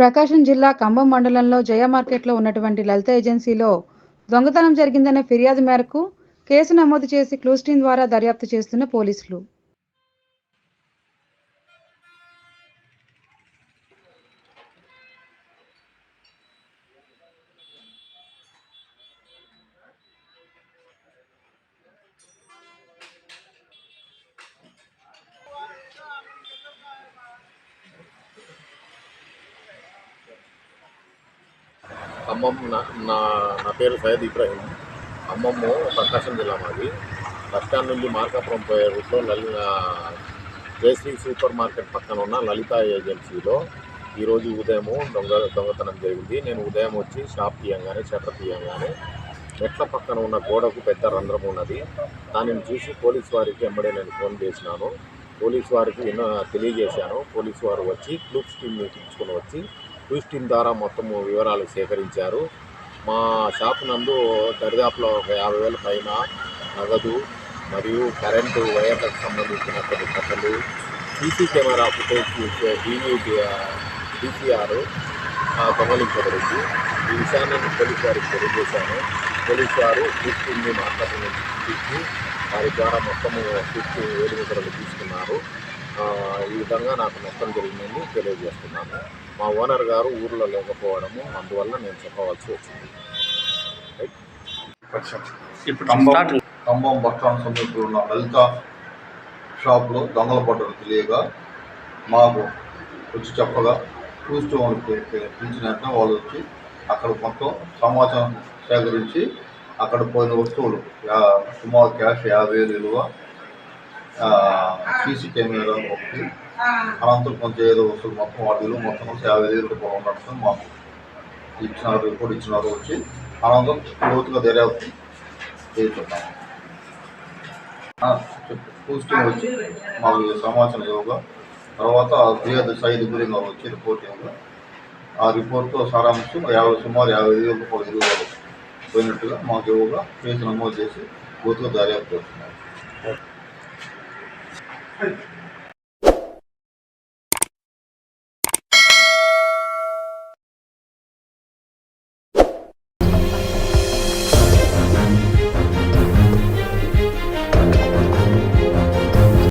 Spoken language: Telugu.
ప్రకాశం జిల్లా కంభం మండలంలో జయ మార్కెట్లో ఉన్నటువంటి లలిత ఏజెన్సీలో దొంగతనం జరిగిందనే ఫిర్యాదు మేరకు కేసు నమోదు చేసి క్లూస్టీన్ ద్వారా దర్యాప్తు చేస్తున్న పోలీసులు. ఖమ్మం నా నా నా పేరు సయ్యద్ ఇబ్రాహీం. ఖమ్మము ప్రకాశం జిల్లా మాది. బస్ స్టాండ్ నుండి మార్కాపురం పోయే రూట్లో లలి జయశ్రీ సూపర్ మార్కెట్ పక్కన ఉన్న లలిత ఏజెన్సీలో ఈరోజు ఉదయము దొంగ దొంగతనం జరిగింది. నేను ఉదయం వచ్చి షాప్ తీయంగానే షట్టర్ తీయంగానే మెట్ల పక్కన ఉన్న గోడకు పెద్ద రంధ్రం ఉన్నది. దానిని చూసి పోలీస్ వారికి వెంబడే నేను ఫోన్ చేసినాను. పోలీస్ వారికి విన్న తెలియజేశాను. పోలీస్ వారు వచ్చి క్లూక్స్ టీమ్ని పిలుచుకొని వచ్చి న్యూస్ టీమ్ ద్వారా మొత్తం వివరాలు సేకరించారు. మా షాప్ నందు దరిదాపులో ఒక యాభై వేల పైన నగదు మరియు కరెంటు వైర్లకు సంబంధించిన కొన్ని కథలు CC camera footage DV DCR గమనించబడింది ఈ విషయాన్ని నేను పోలీసు వారికి తెలియజేశాను. పోలీసు వారు పూర్తిని మార్కెట్ తీసుకు వారి ద్వారా మొత్తము తీసుకు వేలుముద్రలు తీసుకున్నారు. ఈ విధంగా నాకు నష్టం జరిగిందని తెలియజేస్తున్నాను. మా ఓనర్ గారు ఊర్లో లేకపోవడము అందువల్ల నేను చెప్పవలసి వచ్చింది. ఇప్పుడు ఖమ్మం బస్ స్టాండ్ సమీపంలో ఉన్న లలిత షాప్లో దొంగల పడ్డలు తెలియగా మాకు వచ్చి చెప్పగా చూస్తూ పిలిచిన వాళ్ళు వచ్చి అక్కడ మొత్తం సమాచారం సేకరించి అక్కడ పోయిన వస్తువులు యా- సుమారు క్యాష్ యాభై వేలు విలువ సీసీ కెమెరా ఒకటి. అనంతరం కొంచెం ఏదో వస్తువులు మొత్తం వాటిలో మొత్తం యాభై వేలు రూపాయలు ఉన్నట్టు మాకు ఇచ్చినారు రిపోర్ట్ ఇచ్చినారు వచ్చి అనంతరం లోతుగా దర్యాప్తు చేస్తున్నాము పోస్టింగ్ వచ్చి మాకు సమాచారం ఇవ్వగా తర్వాత ఫిర్యాదు సైదు గురించి వచ్చి రిపోర్ట్ ఇవ్వగా ఆ రిపోర్ట్తో సారాంశం యాభై సుమారు యాభై వేల రూపాయలు విలువ పోయినట్టుగా మాకు ఇవ్వగా కేసు నమోదు చేసి పూర్తిగా దర్యాప్తు చేస్తున్నాం. Thank you.